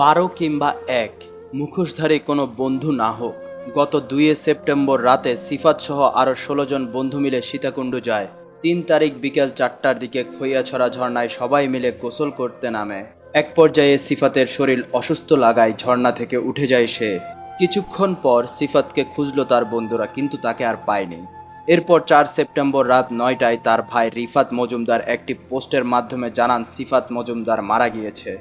বারো কিংবা এক, মুখোশধারী কোনো বন্ধু না হোক, গত দুইয়ে সেপ্টেম্বর রাতে সিফাত সহ আরও ষোলো জন বন্ধু মিলে সীতাকুণ্ড যায়। তিন তারিখ বিকেল চারটার দিকে খৈয়াছড়া ঝর্ণায় সবাই মিলে গোসল করতে নামে। এক পর্যায়ে সিফাতের শরীর অসুস্থ লাগায় ঝর্ণা থেকে উঠে যায় সে। কিছুক্ষণ পর সিফাতকে খুঁজল তার বন্ধুরা, কিন্তু তাকে আর পায়নি। এরপর চার সেপ্টেম্বর রাত নয়টায় তার ভাই রিফাত মজুমদার একটি পোস্টের মাধ্যমে জানান, সিফাত মজুমদার মারা গিয়েছে।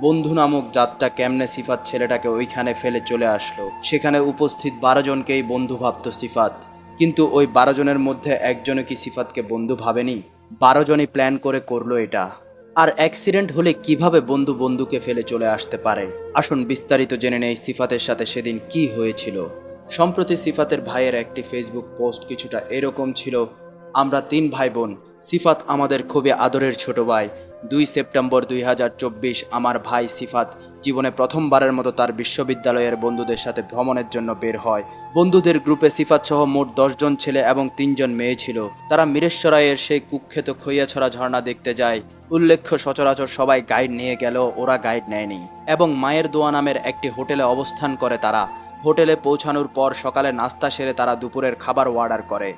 বন্ধু নামক জাতটা কেমনে সিফাত ছেলেটাকে ওইখানে ফেলে চলে আসলো? সেখানে উপস্থিত বারো জনকেই বন্ধু ভাবত সিফাত। কিন্তু ওই বারো জনের মধ্যে একজনও কি সিফাতকে বন্ধু ভাবেনি? বারো জনই প্ল্যান করে করল এটা। আর অ্যাক্সিডেন্ট হলে কীভাবে বন্ধু বন্ধুকে ফেলে চলে আসতে পারে? আসুন বিস্তারিত জেনে নেই সিফাতের সাথে সেদিন কি হয়েছিল। সম্প্রতি সিফাতের ভাইয়ের একটি ফেসবুক পোস্ট কিছুটা এরকম ছিল আমরা তিন ভাই বোন সিফাত আমাদের খুবই আদরের ছোট ভাই। দুই সেপ্টেম্বর দুই হাজার চব্বিশ আমার ভাই সিফাত জীবনে প্রথমবারের মতো তার বিশ্ববিদ্যালয়ের বন্ধুদের সাথে ভ্রমণের জন্য বের হয়। বন্ধুদের গ্রুপে সিফাত সহ মোট দশজন ছেলে এবং তিনজন মেয়ে ছিল। তারা মিরেশ্বরাইয়ের সেই কুখ্যাত খইয়াছড়া ঝর্ণা দেখতে যায়। উল্লেখ্য, সচরাচর সবাই গাইড নিয়ে গেল ওরা গাইড নেয়নি এবং মায়ের দোয়া নামের একটি হোটেলে অবস্থান করে তারা। হোটেলে পৌঁছানোর পর সকালে নাস্তা সেরে তারা দুপুরের খাবার অর্ডার করে।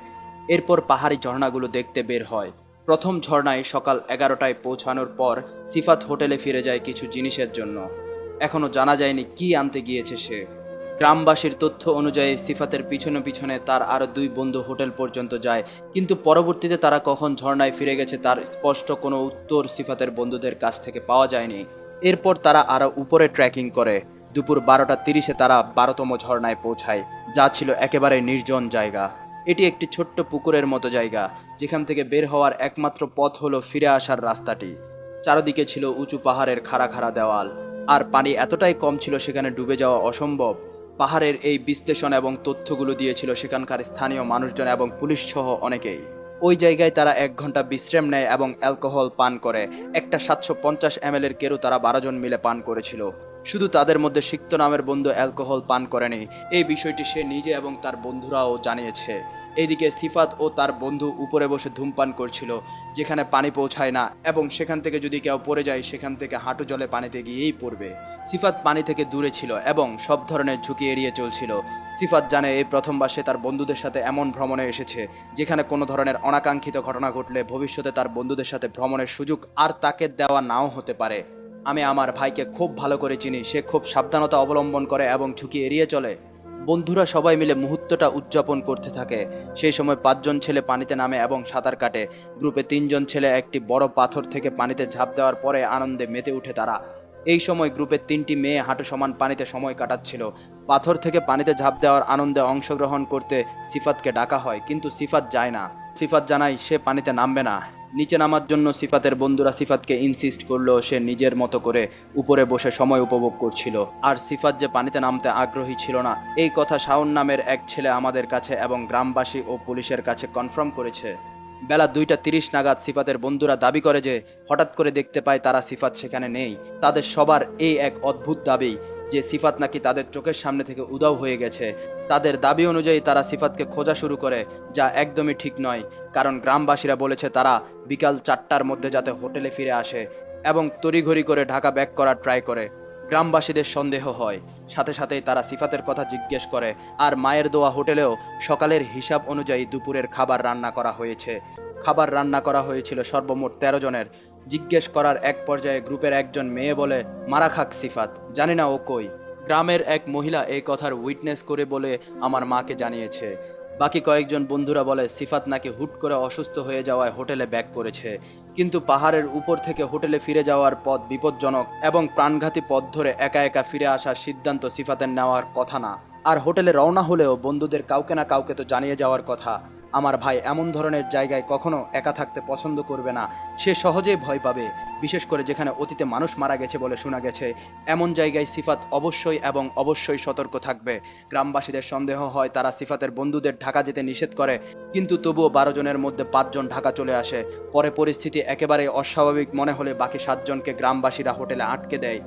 এরপর পাহাড়ি ঝর্ণাগুলো দেখতে বের হয়। প্রথম ঝর্ণায় সকাল এগারোটায় পৌঁছানোর পর সিফাত হোটেলে ফিরে যায় কিছু জিনিসের জন্য। এখনও জানা যায়নি কি আনতে গিয়েছে সে। গ্রামবাসীর তথ্য অনুযায়ী সিফাতের পিছনে পিছনে তার আরও দুই বন্ধু হোটেল পর্যন্ত যায়, কিন্তু পরবর্তীতে তারা কখন ঝর্ণায় ফিরে গেছে তার স্পষ্ট কোনো উত্তর সিফাতের বন্ধুদের কাছ থেকে পাওয়া যায়নি। এরপর তারা আরও উপরে ট্র্যাকিং করে। দুপুর বারোটা তিরিশে তারা বারোতম ঝর্ণায় পৌঁছায়, যা ছিল একেবারে নির্জন জায়গা। এটি একটি ছোট্ট পুকুরের মতো জায়গা, যেখান থেকে বের হওয়ার একমাত্র পথ হলো ফিরে আসার রাস্তাটি। চারদিকে ছিল উঁচু পাহাড়ের খাড়া খাড়া দেওয়াল, আর পানি এতটাই কম ছিল সেখানে ডুবে যাওয়া অসম্ভব। পাহাড়ের এই বিশ্লেষণ এবং তথ্যগুলো দিয়েছিল সেখানকার স্থানীয় মানুষজন এবং পুলিশ সহ অনেকেই। ওই জায়গায় তারা এক ঘণ্টা বিশ্রাম নেয় এবং অ্যালকোহল পান করে। একটা সাতশো পঞ্চাশ এম এর কেরু তারা বারো জন মিলে পান করেছিল। শুধু তাদের মধ্যে সিক্ত নামের বন্ধু অ্যালকোহল পান করেনি, এই বিষয়টি সে নিজে এবং তার বন্ধুরাও জানিয়েছে। এদিকে সিফাত ও তার বন্ধু উপরে বসে ধূমপান করছিল, যেখানে পানি পৌঁছায় না, এবং সেখান থেকে যদি কেউ পড়ে যায়, সেখান থেকে হাঁটু জলে পানিতে গিয়েই পড়বে। সিফাত পানি থেকে দূরে ছিল এবং সব ধরনের ঝুঁকি এড়িয়ে চলছিল। সিফাত জানে এই প্রথমবার সে তার বন্ধুদের সাথে এমন ভ্রমণে এসেছে, যেখানে কোনো ধরনের অনাকাঙ্ক্ষিত ঘটনা ঘটলে ভবিষ্যতে তার বন্ধুদের সাথে ভ্রমণের সুযোগ আর তাকে দেওয়া নাও হতে পারে। আমি আমার ভাইকে খুব ভালো করে চিনি। সে খুব সাবধানতা অবলম্বন করে এবং ঝুঁকি এড়িয়ে চলে। বন্ধুরা সবাই মিলে মুহূর্তটা উদযাপন করতে থাকে। সেই সময় পাঁচজন ছেলে পানিতে নামে এবং সাঁতার কাটে। গ্রুপে তিনজন ছেলে একটি বড় পাথর থেকে পানিতে ঝাঁপ দেওয়ার পরে আনন্দে মেতে উঠে তারা। এই সময় গ্রুপের তিনটি মেয়ে হাঁটু সমান পানিতে সময় কাটাচ্ছিল। পাথর থেকে পানিতে ঝাঁপ দেওয়ার আনন্দে অংশগ্রহণ করতে সিফাতকে ডাকা হয়, কিন্তু সিফাত যায় না। সিফাত জানায়, সে পানিতে নামবে না। নিচে নামার জন্য সিফাতের বন্ধুরা সিফাতকে ইনসিস্ট করল, সে নিজের মতো করে উপরে বসে সময় উপভোগ করছিল। আর সিফাত যে পানিতে নামতে আগ্রহী ছিল না, এই কথা শাওন নামের এক ছেলে আমাদের কাছে এবং গ্রামবাসী ও পুলিশের কাছে কনফার্ম করেছে। বেলা দুইটা তিরিশ নাগাদ সিফাতের বন্ধুরা দাবি করে যে, হঠাৎ করে দেখতে পায় তারা সিফাত সেখানে নেই। তাদের সবার এই এক অদ্ভুত দাবি যে সিফাত নাকি তাদের চোখের সামনে থেকে উদাও হয়ে গেছে, তাদের দাবি অনুযায়ী তারা সিফাতকে খোঁজা শুরু করে, যা একদমই ঠিক নয়, কারণ গ্রামবাসীরা বলেছে তারা বিকাল চারটার মধ্যে যাতে হোটেলে ফিরে আসে এবং তড়িঘড়ি করে ঢাকা ব্যাক করার ট্রাই করে। গ্রামবাসীদের সন্দেহ হয়। সাথে সাথেই তারা সিফাতের কথা জিজ্ঞেস করে, আর মায়ের দোয়া হোটেলেও সকালের হিসাব অনুযায়ী দুপুরের খাবার রান্না করা হয়েছে। খাবার রান্না করা হয়েছিল সর্বমোট তেরো জনের। জিজ্ঞেস করার এক পর্যায়ে গ্রুপের একজন মেয়ে বলে, মারা খাক সিফাত, জানি না ও কই। গ্রামের এক মহিলা এই কথার উইটনেস করে বলে আমার মাকে জানিয়েছে। বাকি কয়েকজন বন্ধুরা বলে, সিফাত নাকি হুট করে অসুস্থ হয়ে যাওয়ায় হোটেলে ব্যাক করেছে। কিন্তু পাহাড়ের উপর থেকে হোটেলে ফিরে যাওয়ার পথ বিপজ্জনক এবং প্রাণঘাতী পথ ধরে একা একা ফিরে আসার সিদ্ধান্ত সিফাতের নেওয়ার কথা না। আর হোটেলে রওনা হলেও বন্ধুদের কাউকে না কাউকে তো জানিয়ে যাওয়ার কথা। আমার ভাই এমন ধরনের জায়গায় কখনো একা থাকতে পছন্দ করবে না। সে সহজেই ভয় পাবে, বিশেষ করে যেখানে অতীতে মানুষ মারা গেছে বলে শোনা গেছে। এমন জায়গায় সিফাত অবশ্যই এবং অবশ্যই সতর্ক থাকবে। গ্রামবাসীদের সন্দেহ হয় তারা সিফাতের বন্ধুদের ঢাকা যেতে নিষেধ করে, কিন্তু তবুও বারো জনের মধ্যে পাঁচজন ঢাকা চলে আসে। পরে পরিস্থিতি একেবারে অস্বাভাবিক মনে হলে বাকি সাতজনকে গ্রামবাসীরা হোটেলে আটকে দেয়।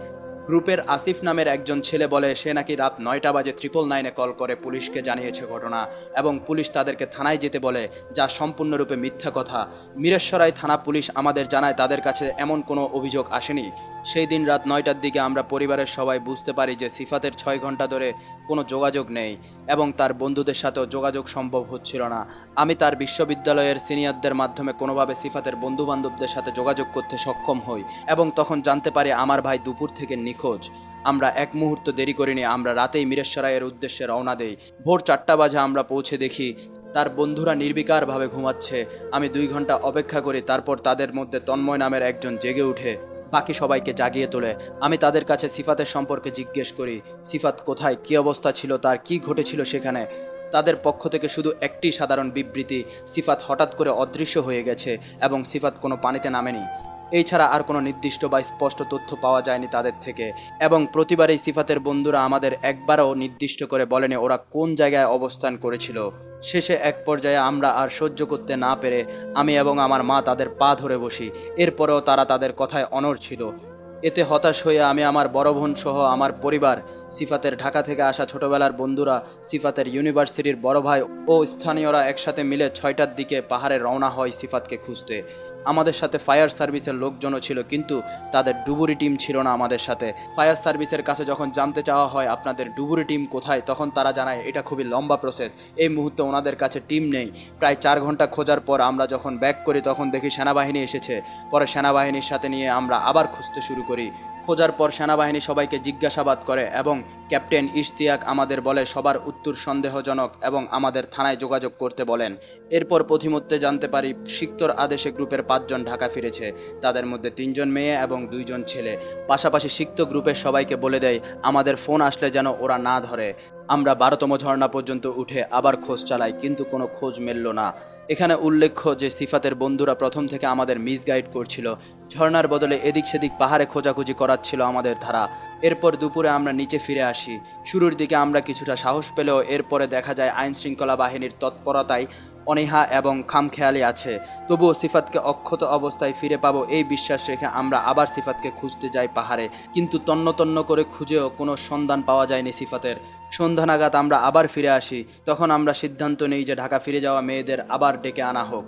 গ্রুপের আসিফ নামের একজন ছেলে বলে সে নাকি রাত নয়টা বাজে ট্রিপল নাইনে কল করে পুলিশকে জানিয়েছে ঘটনা এবং পুলিশ তাদেরকে থানায় যেতে বলে, যা সম্পূর্ণরূপে মিথ্যা কথা। মিরেশ্বরাই থানা পুলিশ আমাদের জানায় তাদের কাছে এমন কোনো অভিযোগ আসেনি। সেই দিন রাত নয়টার দিকে আমরা পরিবারের সবাই বুঝতে পারি যে সিফাতের ছয় ঘণ্টা ধরে কোনো যোগাযোগ নেই এবং তার বন্ধুদের সাথেও যোগাযোগ সম্ভব হচ্ছিল না। আমি তার বিশ্ববিদ্যালয়ের সিনিয়রদের মাধ্যমে কোনোভাবে সিফাতের বন্ধু বান্ধবদের সাথে যোগাযোগ করতে সক্ষম হই এবং তখন জানতে পারি আমার ভাই দুপুর থেকে নিখোঁজ। আমরা এক মুহূর্ত দেরি করিনি, আমরা রাতেই মিরেশ্বরাইয়ের উদ্দেশ্যে রওনা দেই। ভোর চারটা বাজে আমরা পৌঁছে দেখি, তার বন্ধুরা নির্বিকারভাবে ঘুমাচ্ছে। আমি দুই ঘণ্টা অপেক্ষা করি, তারপর তাদের মধ্যে তন্ময় নামের একজন জেগে উঠে, বাকি সবাইকে জাগিয়ে তোলে। আমি তাদের কাছে সিফাতের সম্পর্কে জিজ্ঞেস করি, সিফাত কোথায়, কী অবস্থা ছিল, তার কি ঘটেছিল সেখানে? তাদের পক্ষ থেকে শুধু একটি সাধারণ বিবৃতি, সিফাত হঠাৎ করে অদৃশ্য হয়ে গেছে এবং সিফাত কোনো পানিতে নামেনি। এই ছাড়া আর কোনো নির্দিষ্ট বা স্পষ্ট তথ্য পাওয়া যায়নি তাদের থেকে। এবং প্রতিবারই সিফাতের বন্ধুরা আমাদের একবারও নির্দিষ্ট করে বলেনি ওরা কোন জায়গায় অবস্থান করেছিল। শেষে এক পর্যায়ে আমরা আর সহ্য করতে না পেরে আমি এবং আমার মা তাদের পা ধরে বসি। এরপরেও তারা তাদের কথায় অনড় ছিল। এতে হতাশ হয়ে আমি আমার বড় বোন সহ আমার পরিবার সিফাতের ঢাকা থেকে আসা ছোটবেলার বন্ধুরা সিফাতের ইউনিভার্সিটির বড় ভাই ও স্থানীয়রা একসাথে মিলে ছয়টার দিকে পাহাড়ে রওনা হয় সিফাতকে খুঁজতে। আমাদের সাথে ফায়ার সার্ভিসের লোকজনও ছিল, কিন্তু তাদের ডুবুরি টিম ছিল না আমাদের সাথে। ফায়ার সার্ভিসের কাছে যখন জানতে চাওয়া হয় আপনাদের ডুবুরি টিম কোথায়, তখন তারা জানায়, এটা খুবই লম্বা প্রসেস এই মুহূর্তে ওনাদের কাছে টিম নেই। প্রায় চার ঘণ্টা খোঁজার পর আমরা যখন ব্যাক করি, তখন দেখি সেনাবাহিনী এসেছে। পরে সেনাবাহিনীর সাথে নিয়ে আমরা আবার খুঁজতে শুরু করি। খোঁজার পর সেনাবাহিনী সবাইকে জিজ্ঞাসাবাদ করে এবং ক্যাপ্টেন ইশতিয়াক আমাদের বলে সবার উত্তর সন্দেহজনক এবং আমাদের থানায় যোগাযোগ করতে বলেন। এরপর পথিমধ্যে জানতে পারি সিক্তর আদেশে গ্রুপের পাঁচজন ঢাকা ফিরেছে। তাদের মধ্যে তিনজন মেয়ে এবং দুইজন ছেলে। পাশাপাশি সিক্ত গ্রুপের সবাইকে বলে দেয়, আমাদের ফোন আসলে যেন ওরা না ধরে। আমরা বারোতম ঝর্ণা পর্যন্ত উঠে আবার খোঁজ চালাই, কিন্তু কোনো খোঁজ মেলল না। এখানে উল্লেখ্য যে সিফাতের বন্ধুরা প্রথম থেকে আমাদের মিসগাইড করছিল। ঝর্নার বদলে এদিক সেদিক পাহাড়ে খোঁজাখুঁজি করাচ্ছিল আমাদের ধারা। এরপর দুপুরে আমরা নিচে ফিরে আসি। শুরুর দিকে আমরা কিছুটা সাহস পেলেও এরপরে দেখা যায় আইনশৃঙ্খলা বাহিনীর তৎপরতায় অনীহা এবং খামখেয়ালি আছে। তবুও সিফাতকে অক্ষত অবস্থায় ফিরে পাবো এই বিশ্বাস রেখে আমরা আবার সিফাতকে খুঁজতে যাই পাহাড়ে। কিন্তু তন্ন তন্ন করে খুঁজেও কোনো সন্ধান পাওয়া যায়নি সিফাতের। সন্ধ্যা নাগাদ আমরা আবার ফিরে আসি। তখন আমরা সিদ্ধান্ত নিই যে ঢাকা ফিরে যাওয়া মেয়েদের আবার ডেকে আনা হোক।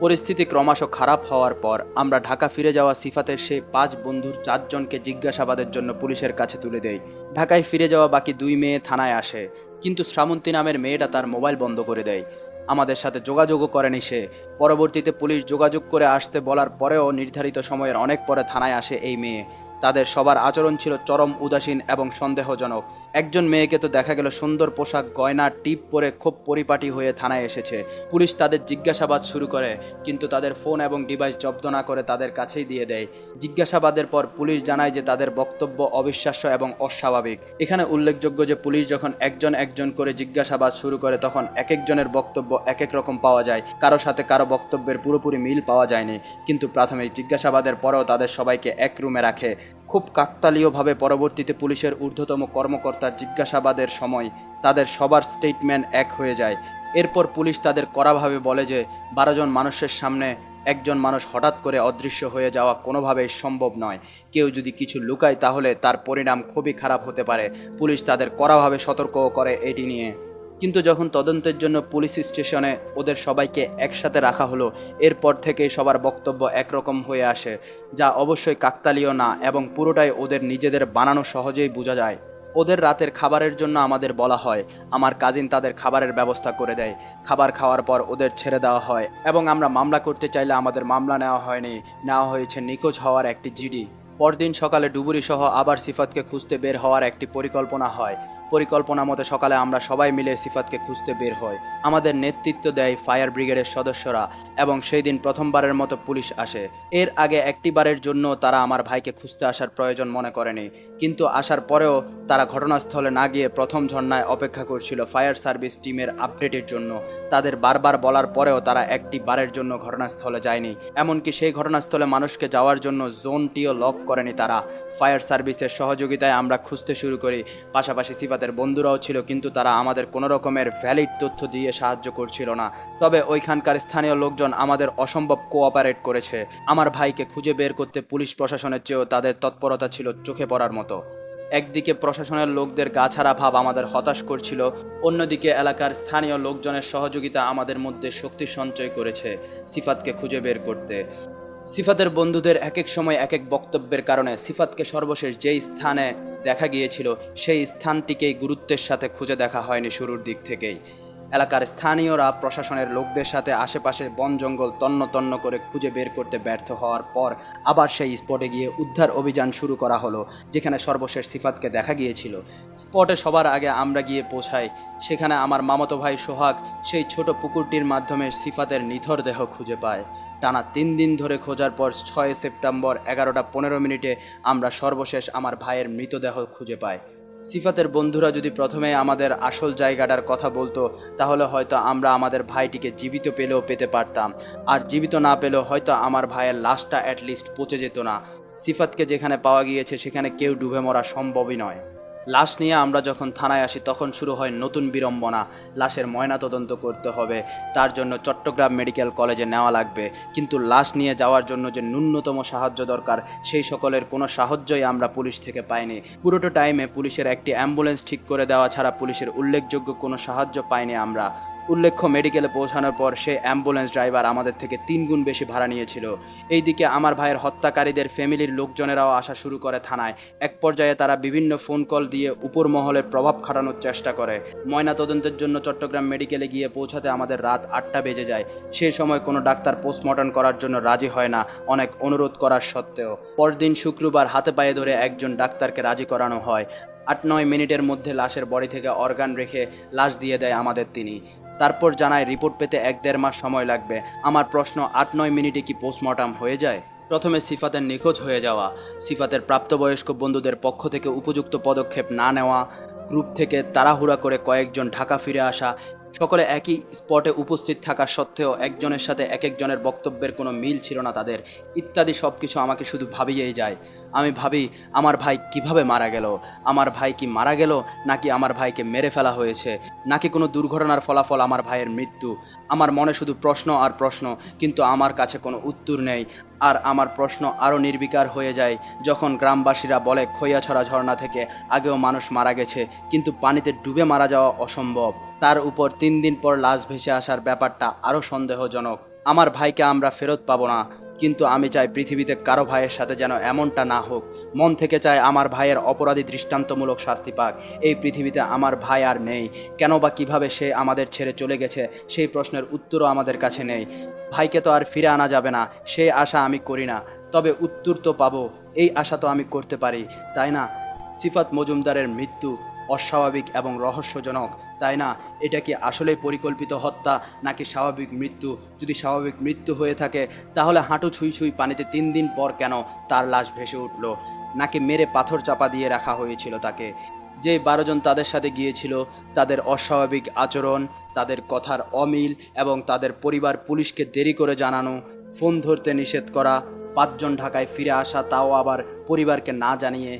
পরিস্থিতি ক্রমশ খারাপ হওয়ার পর আমরা ঢাকা ফিরে যাওয়া সিফাতের সেই পাঁচ বন্ধুর চারজনকে জিজ্ঞাসাবাদের জন্য পুলিশের কাছে তুলে দেই। ঢাকায় ফিরে যাওয়া বাকি দুই মেয়ে থানায় আসে। কিন্তু শ্রাবন্তী নামের মেয়েটা তার মোবাইল বন্ধ করে দেয়। আমাদের সাথে যোগাযোগও করেনি সে। পরবর্তীতে পুলিশ যোগাযোগ করে আসতে বলার পরেও নির্ধারিত সময়ের অনেক পরে থানায় আসে এই মেয়ে। তাদের সবার আচরণ ছিল চরম উদাসীন এবং সন্দেহজনক। একজন মেয়েকে তো দেখা গেল সুন্দর পোশাক, গয়না, টিপ পরে খুব পরিপাটি হয়ে থানায় এসেছে। পুলিশ তাদের জিজ্ঞাসাবাদ শুরু করে, কিন্তু তাদের ফোন এবং ডিভাইস জব্দ না করে তাদের কাছেই দিয়ে দেয়। জিজ্ঞাসাবাদের পর পুলিশ জানায় যে তাদের বক্তব্য অবিশ্বাস্য এবং অস্বাভাবিক। এখানে উল্লেখযোগ্য যে পুলিশ যখন একজন একজন করে জিজ্ঞাসাবাদ শুরু করে, তখন এক একজনের বক্তব্য এক এক রকম পাওয়া যায়। কারও সাথে কারও বক্তব্যের পুরোপুরি মিল পাওয়া যায়নি, কিন্তু প্রাথমিক জিজ্ঞাসাবাদের পরেও তাদের সবাইকে এক রুমে রাখে। খুব কাকতালীয়ভাবে পরবর্তীতে পুলিশের ঊর্ধ্বতম কর্মকর্তার জিজ্ঞাসাবাদের সময় তাদের সবার স্টেটমেন্ট এক হয়ে যায়। এরপর পুলিশ তাদের কড়াভাবে বলে যে, বারো জন মানুষের সামনে একজন মানুষ হঠাৎ করে অদৃশ্য হয়ে যাওয়া কোনোভাবেই সম্ভব নয়। কেউ যদি কিছু লুকায় তাহলে তার পরিণাম খুবই খারাপ হতে পারে। পুলিশ তাদের কড়াভাবে সতর্কও করে এটি নিয়ে। কিন্তু যখন তদন্তের জন্য পুলিশ স্টেশনে ওদের সবাইকে একসাথে রাখা হলো, এরপর থেকেই সবার বক্তব্য একরকম হয়ে আসে, যা অবশ্যই কাকতালীয় না এবং পুরোটাই ওদের নিজেদের বানানো সহজেই বোঝা যায়। ওদের রাতের খাবারের জন্য আমাদের বলা হয়, আমার কাজিন তাদের খাবারের ব্যবস্থা করে দেয়। খাবার খাওয়ার পর ওদের ছেড়ে দেওয়া হয় এবং আমরা মামলা করতে চাইলে আমাদের মামলা নেওয়া হয়নি, নেওয়া হয়েছে নিখোঁজ হওয়ার একটি জিডি। পরদিন সকালে ডুবুরি সহ আবার সিফাতকে খুঁজতে বের হওয়ার একটি পরিকল্পনা হয়। পরিকল্পনা মতো সকালে আমরা সবাই মিলে সিফাতকে খুঁজতে বের হই। আমাদের নেতৃত্ব দেয় ফায়ার ব্রিগেডের সদস্যরা এবং সেই দিন প্রথমবারের মতো পুলিশ আসে। এর আগে একটিবারের জন্য তারা আমার ভাইকে খুঁজতে আসার প্রয়োজন মনে করেনি। কিন্তু আসার পরেও তারা ঘটনাস্থলে না গিয়ে প্রথম ঝর্ণায় অপেক্ষা করছিল ফায়ার সার্ভিস টিমের আপডেটের জন্য। তাদের বারবার বলার পরেও তারা একটি বারের জন্য ঘটনাস্থলে যায়নি। এমনকি সেই ঘটনাস্থলে মানুষকে যাওয়ার জন্য জোনটিও লক করেনি তারা। ফায়ার সার্ভিসের সহযোগিতায় আমরা খুঁজতে শুরু করি। পাশাপাশি সিফাতের সিফাতের বন্ধুরাও ছিল, কিন্তু তারা আমাদের কোনো রকমের ভ্যালিড তথ্য দিয়ে সাহায্য করছিল না। তবে ওইখানকার স্থানীয় লোকজন আমাদের অসম্ভব কোঅপারেট করেছে। আমার ভাইকে খুঁজে বের করতে পুলিশ প্রশাসনের চেয়েও তাদের তৎপরতা ছিল চোখে পড়ার মতো। একদিকে প্রশাসনের লোকদের গাছাড়া ভাব আমাদের হতাশ করছিল, অন্যদিকে এলাকার স্থানীয় লোকজনের সহযোগিতা আমাদের মধ্যে শক্তি সঞ্চয় করেছে সিফাতকে খুঁজে বের করতে। সিফাতের বন্ধুদের এক এক সময় এক এক বক্তব্যের কারণে সিফাতকে সর্বশেষ যেই স্থানে দেখা গিয়েছিল, সেই স্থানটিকেই গুরুত্বের সাথে খুঁজে দেখা হয়নি শুরুর দিক থেকেই। এলাকার স্থানীয়রা প্রশাসনের লোকদের সাথে আশেপাশে বন জঙ্গল তন্ন তন্ন করে খুঁজে বের করতে ব্যর্থ হওয়ার পর আবার সেই স্পটে গিয়ে উদ্ধার অভিযান শুরু করা হলো, যেখানে সর্বশেষ সিফাতকে দেখা গিয়েছিল। স্পটে সবার আগে আমরা গিয়ে পৌঁছাই, সেখানে আমার মামাতো ভাই সোহাগ সেই ছোট পুকুরটির মাধ্যমে সিফাতের নিথর দেহ খুঁজে পায়। টানা তিন দিন ধরে খোঁজার পর ছয় সেপ্টেম্বর এগারোটা পনেরো মিনিটে আমরা সর্বশেষ আমার ভাইয়ের মৃতদেহ খুঁজে পাই। সিফাতের বন্ধুরা যদি প্রথমে আমাদের আসল জায়গাটার কথা বলতো, তাহলে হয়তো আমরা আমাদের ভাইটিকে জীবিত পেলেও পেতে পারতাম। আর জীবিত না পেলেও হয়তো আমার ভাইয়ের লাশটা অ্যাটলিস্ট পচে যেত না। সিফাতকে যেখানে পাওয়া গিয়েছে, সেখানে কেউ ডুবে মরা সম্ভবই নয়। লাশ নিয়ে আমরা যখন থানায় আসি, তখন শুরু হয় নতুন বিড়ম্বনা। লাশের ময়নাতদন্ত করতে হবে। তার জন্য চট্টগ্রাম মেডিকেল কলেজে নেওয়া লাগবে। কিন্তু লাশ নিয়ে যাওয়ার জন্য যে ন্যূনতম সাহায্য দরকার, সেই সকলের কোনো সাহায্যই আমরা পুলিশ থেকে পাইনি। পুরোটা টাইমে পুলিশের একটি অ্যাম্বুলেন্স ঠিক করে দেওয়া ছাড়া পুলিশের উল্লেখযোগ্য কোনো সাহায্য পাইনি আমরা। উল্লেখ্য মেডিকেলে পৌঁছানোর পর সে অ্যাম্বুলেন্স ড্রাইভার আমাদের থেকে তিন গুণ বেশি ভাড়া নিয়েছিল। এইদিকে আমার ভাইয়ের হত্যাকারীদের ফ্যামিলির লোকজনেরাও আসা শুরু করে থানায়। এক পর্যায়ে তারা বিভিন্ন ফোন কল দিয়ে উপর মহলের প্রভাব খাটানোর চেষ্টা করে। ময়না তদন্তের জন্য চট্টগ্রাম মেডিকেলে গিয়ে পৌঁছাতে আমাদের রাত আটটা বেজে যায়। সে সময় কোনো ডাক্তার পোস্টমর্টম করার জন্য রাজি হয় না, অনেক অনুরোধ করার সত্ত্বেও। পরদিন শুক্রবার হাতে পায়ে ধরে একজন ডাক্তারকে রাজি করানো হয়। আট নয় মিনিটের মধ্যে লাশের বডি থেকে অর্গান রেখে লাশ দিয়ে দেয় আমাদের তিনি। তারপর জানায়, রিপোর্ট পেতে এক দেড় মাস সময় লাগবে। আমার প্রশ্ন, আট নয় মিনিটে কি পোস্টমর্টাম হয়ে যায়? প্রথমে সিফাতের নিখোঁজ হয়ে যাওয়া। সিফাতের প্রাপ্তবয়স্ক বন্ধুদের পক্ষ থেকে উপযুক্ত পদক্ষেপ না নেওয়া। গ্রুপ থেকে তাড়াহুড়া করে কয়েকজন ঢাকা ফিরে আসা সকলে একই স্পটে উপস্থিত থাকা সত্ত্বেও একজনের সাথে এক একজনের বক্তব্যের কোনো মিল ছিল না তাদের। ইত্যাদি সব কিছু আমাকে শুধু ভাবিয়েই যায়। আমি ভাবি, আমার ভাই কীভাবে মারা গেল? আমার ভাই কি মারা গেল? নাকি আমার ভাইকে মেরে ফেলা হয়েছে? নাকি কোনো দুর্ঘটনার ফলাফল আমার ভাইয়ের মৃত্যু? আমার মনে শুধু প্রশ্ন আর প্রশ্ন, কিন্তু আমার কাছে কোনো উত্তর নেই। আর আমার প্রশ্ন আরও নির্বিকার হয়ে যায়। যখন গ্রামবাসীরা বলে খৈয়াছড়া ঝর্ণা থেকে আগেও মানুষ মারা গেছে, কিন্তু পানিতে ডুবে মারা যাওয়া অসম্ভব। তার উপর তিন দিন পর লাশ ভেসে আসার ব্যাপারটা আরও সন্দেহজনক। আমার ভাইকে আমরা ফেরত পাবো না। কিন্তু আমি চাই পৃথিবীতে কারও ভাইয়ের সাথে যেন এমনটা না হোক। মন থেকে চাই আমার ভাইয়ের অপরাধী দৃষ্টান্তমূলক শাস্তি পাক। এই পৃথিবীতে আমার ভাই আর নেই। কেন বা কীভাবে সে আমাদের ছেড়ে চলে গেছে, সেই প্রশ্নের উত্তরও আমাদের কাছে নেই। ভাইকে তো আর ফিরে আনা যাবে না সেই আশা আমি করি না। তবে উত্তর তো পাবো, এই আশা তো আমি করতে পারি, তাই না? সিফাত মজুমদারের মৃত্যু অস্বাভাবিক এবং রহস্যজনক, তাই না? এটা কি আসলেই পরিকল্পিত হত্যা, নাকি স্বাভাবিক মৃত্যু? যদি স্বাভাবিক মৃত্যু হয়ে থাকে, তাহলে হাঁটু ছুঁই ছুঁই পানিতে তিন দিন পর কেন তার লাশ ভেসে উঠল? নাকি মেরে পাথর চাপা দিয়ে রাখা হয়েছিল তাকে? যে বারোজন তাদের সাথে গিয়েছিল, তাদের অস্বাভাবিক আচরণ, তাদের কথার অমিল এবং তাদের পরিবার পুলিশকে দেরি করে জানানো, ফোন ধরতে নিষেধ করা, পাঁচজন ঢাকায় ফিরে আসা, তাও আবার পরিবারকে না জানিয়ে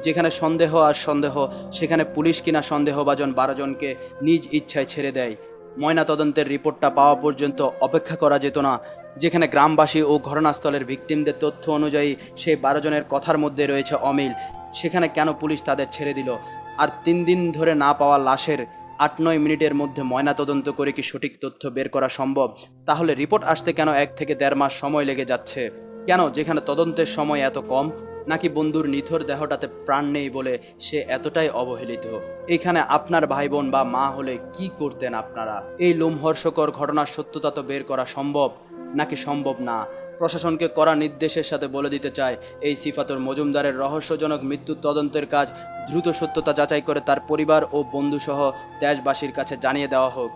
যেখানে সন্দেহ আর সন্দেহ, সেখানে পুলিশ কিনা সন্দেহভাজন বারো জনকে নিজ ইচ্ছায় ছেড়ে দেয়। ময়না তদন্তের রিপোর্টটা পাওয়া পর্যন্ত অপেক্ষা করা যেত না। যেখানে গ্রামবাসী ও ঘটনাস্থলের ভিকটিমদের তথ্য অনুযায়ী সেই বারো জনের কথার মধ্যে রয়েছে অমিল। সেখানে কেন পুলিশ তাদের ছেড়ে দিল? আর তিন দিন ধরে না পাওয়া লাশের আট নয় মিনিটের মধ্যে ময়না তদন্ত করে কি সঠিক তথ্য বের করা সম্ভব? তাহলে রিপোর্ট আসতে কেন এক থেকে দেড় মাস সময় লেগে যাচ্ছে? কেন যেখানে তদন্তের সময় এত কম? নাকি বন্ধুর নিথর দেহটাতে প্রাণ নেই বলে সে এতটাই অবহেলিত? এখানে আপনার ভাই বোন বা মা হলে কি করতেন আপনারা? এই লোমহর্ষকর ঘটনার সত্যতা তো বের করা সম্ভব নাকি সম্ভব না? প্রশাসনকে করা নির্দেশের সাথে বলে দিতে চায় এই সিফাতুর মজুমদারের রহস্যজনক মৃত্যু তদন্তের কাজ দ্রুত সত্যতা যাচাই করে তার পরিবার ও বন্ধুসহ দেশবাসীর কাছে জানিয়ে দেওয়া হোক।